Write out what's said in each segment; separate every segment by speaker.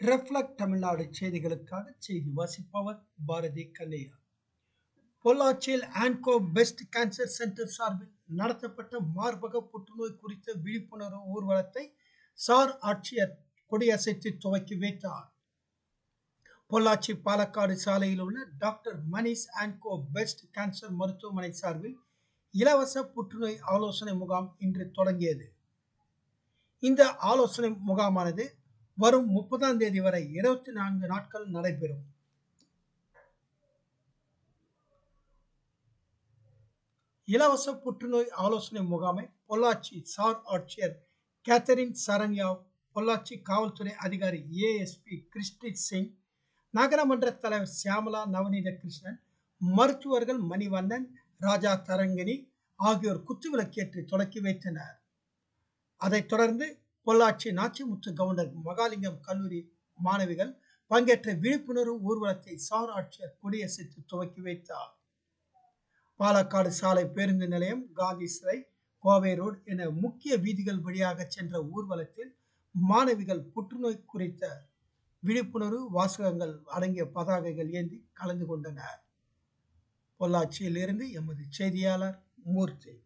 Speaker 1: Reflect Tamil Nadu செய்திகளுக்காக செய்தி வாசிப்பவர் பாரதி கண்ணையா. பொள்ளாச்சியில் ஆன்கோ பெஸ்ட் கேன்சர் சென்டர் சார்பில் நடத்தப்பட்ட மார்பக புற்றுநோய் குறித்த விழிப்புணர்வு ஊர்வலத்தை சார் ஆட்சியர் கொடியசைத்து துவக்கி வைத்தார். பொள்ளாச்சி பாலக்காடு சாலையில் உள்ள doctor Manish onco best cancer மருத்துவமனை சார்பில் இலவச புற்றுநோய் ஆலோசனை முகாம் இன்று தொடங்கியது. இந்த ஆலோசனை முகாமானது வரும் முப்பதாம் தேதி வரை இருபத்தி நான்கு நாட்கள் நடைபெறும். இலவச புற்றுநோய் ஆலோசனை முகாமை பொள்ளாச்சி சார் ஆட்சியர் கேத்தரின் சரண்யா பொள்ளாச்சி காவல்துறை அதிகாரி ஏஎஸ்பி கிறிஸ்டி சிங் நகரமன்ற தலைவர் சியாமலா நவநீத கிருஷ்ணன் மருத்துவர்கள் மணிவண்ணன் ராஜா தரங்கிணி ஆகியோர் குத்துவிளக்கேற்றி தொடக்கி வைத்தனர். அதைத் தொடர்ந்து பொள்ளாச்சி நாச்சிமுத்து கவுண்டர் மகாலிங்கம் கல்லூரி மாணவிகள் பங்கேற்ற விழிப்புணர்வு ஊர்வலத்தை சார் ஆட்சியர் கொடியசைத்து துவக்கி வைத்தார். பாலக்காடு சாலை பேருந்து நிலையம் காந்தி சிலை கோவை ரோடு என முக்கிய வீதிகள் வழியாக சென்ற ஊர்வலத்தில் மாணவிகள் புற்றுநோய் குறித்த விழிப்புணர்வு வாசகங்கள் அடங்கிய பதாகைகள் ஏந்தி கலந்து கொண்டனர். பொள்ளாச்சியிலிருந்து எமது செய்தியாளர் மூர்த்தி.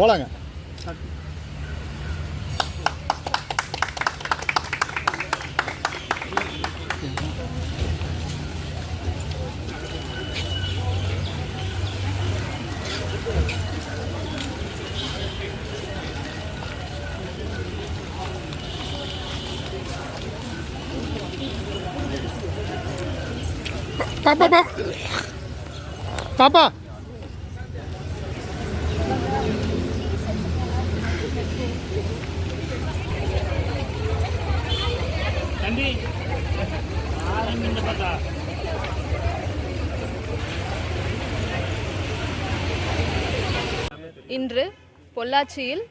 Speaker 2: போலாங்க பாப்பா பா பாப்பா
Speaker 3: இன்று பொள்ளாச்சியில்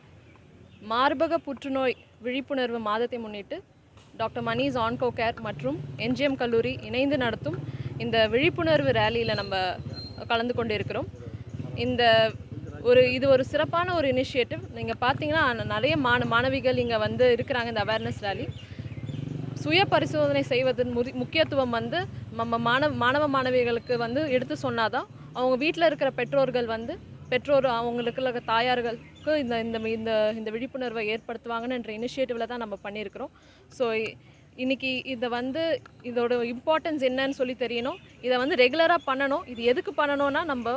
Speaker 3: மார்பக புற்றுநோய் விழிப்புணர்வு மாதத்தை முன்னிட்டு டாக்டர் மணிஸ் ஆன்கோ கேர் மற்றும் என்ஜிஎம் கல்லூரி இணைந்து நடத்தும் இந்த விழிப்புணர்வு ரேலியில் நம்ம கலந்து கொண்டு இருக்கிறோம் இந்த ஒரு இது ஒரு சிறப்பான ஒரு இனிஷியேட்டிவ். நீங்கள் பார்த்தீங்கன்னா நிறைய மாண மாணவிகள் இங்கே வந்து இருக்கிறாங்க இந்த அவேர்னஸ் ரேலி சுய பரிசோதனை செய்வதன் முதி முக்கியத்துவம் வந்து நம்ம மாணவ மாணவ மாணவிகளுக்கு வந்து எடுத்து சொன்னாதான் அவங்க வீட்டில் இருக்கிற பெற்றோர்கள் வந்து பெற்றோர் அவங்களுக்கு தாயார்களுக்கு இந்த இந்த இந்த இந்த விழிப்புணர்வை ஏற்படுத்துவாங்கன்ற இனிஷியேட்டிவில் தான் நம்ம பண்ணியிருக்கிறோம். ஸோ இன்னைக்கு இதை வந்து இதோட இம்பார்ட்டன்ஸ் என்னன்னு சொல்லி தெரியணும். இதை வந்து ரெகுலராக பண்ணணும். இது எதுக்கு பண்ணணும்னா நம்ம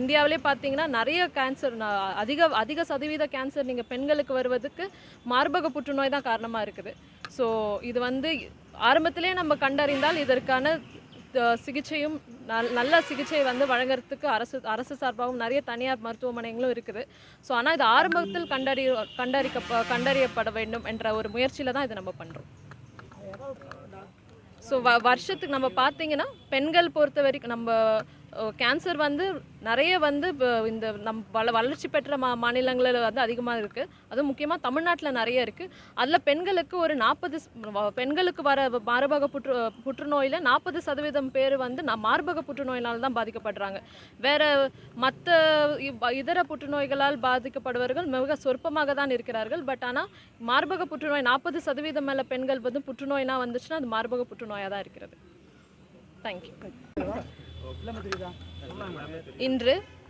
Speaker 3: இந்தியாவிலே பார்த்தீங்கன்னா நிறைய கேன்சர் அதிக அதிக சதவீத கேன்சர் நீங்கள் பெண்களுக்கு வருவதுக்கு மார்பக புற்றுநோய் தான் காரணமாக இருக்குது. ஸோ இது வந்து ஆரம்பத்திலே நம்ம கண்டறிந்தால் இதற்கான சிகிச்சையும் நல் நல்ல சிகிச்சை வந்து வழங்குறதுக்கு அரசு அரசு சார்பாகவும் நிறைய தனியார் மருத்துவமனைகளும் இருக்குது. ஸோ ஆனால் இது ஆரம்பத்தில் கண்டறி கண்டறிக்க கண்டறியப்பட வேண்டும் என்ற ஒரு முயற்சியில் தான் இதை நம்ம பண்ணுறோம் ஸோ வ வருஷத்துக்கு நம்ம பார்த்தீங்கன்னா பெண்கள் பொறுத்த வரைக்கும் நம்ம கேன்சர் வந்து நிறைய வந்து இப்போ இந்த நம் வள வளர்ச்சி பெற்ற மா மாநிலங்களில் வந்து அதிகமாக இருக்குது அதுவும் முக்கியமாக தமிழ்நாட்டில் நிறைய இருக்குது அதில் பெண்களுக்கு ஒரு நாற்பது பெண்களுக்கு வர மார்பக புற்று புற்றுநோயில் நாற்பது சதவீதம் பேர் வந்து நான் மார்பக புற்றுநோயினால் தான் பாதிக்கப்படுறாங்க. வேறு மற்ற இதர புற்றுநோய்களால் பாதிக்கப்படுபவர்கள் மிக சொற்பமாக தான் இருக்கிறார்கள். பட் ஆனால் மார்பக புற்றுநோய் நாற்பது சதவீதம் மேலே பெண்கள் வந்து புற்றுநோய்னா வந்துச்சுன்னா அது மார்பக புற்றுநோயாக தான் இருக்கிறது. தேங்க்யூ இன்று